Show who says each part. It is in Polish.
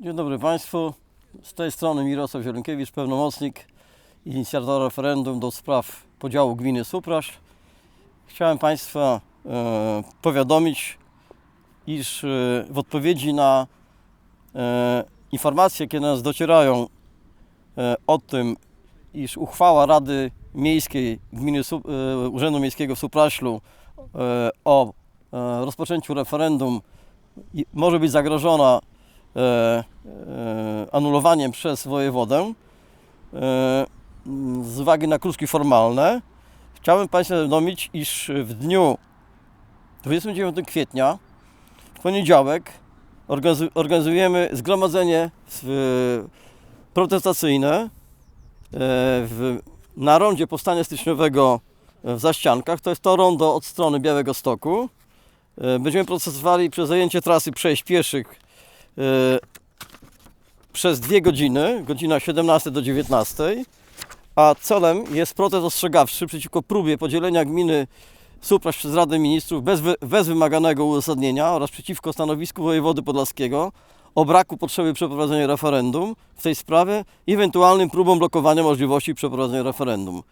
Speaker 1: Dzień dobry Państwu. Z tej strony Mirosław Zielonkiewicz, pełnomocnik inicjatora referendum do spraw podziału gminy Suprasz. Chciałem Państwa e, powiadomić, iż e, w odpowiedzi na e, informacje, które nas docierają e, o tym, iż uchwała Rady Miejskiej Gminy e, Urzędu Miejskiego w Supraślu e, o e, rozpoczęciu referendum i- może być zagrożona anulowaniem przez wojewodę e, z uwagi na kruczki formalne. Chciałbym Państwa zawiadomić, iż w dniu 29 kwietnia, w poniedziałek, organizu- organizujemy zgromadzenie protestacyjne e, w, na rondzie Powstania Styczniowego w Zaściankach. To jest to rondo od strony Białego Stoku. E, Będziemy protestowali przez zajęcie trasy przejść pieszych e, przez dwie godziny, godzina 17 do 19, a celem jest protest ostrzegawczy przeciwko próbie podzielenia gminy Supraś przez Radę Ministrów bez, wy, bez wymaganego uzasadnienia oraz przeciwko stanowisku wojewody podlaskiego o braku potrzeby przeprowadzenia referendum w tej sprawie i ewentualnym próbom blokowania możliwości przeprowadzenia referendum.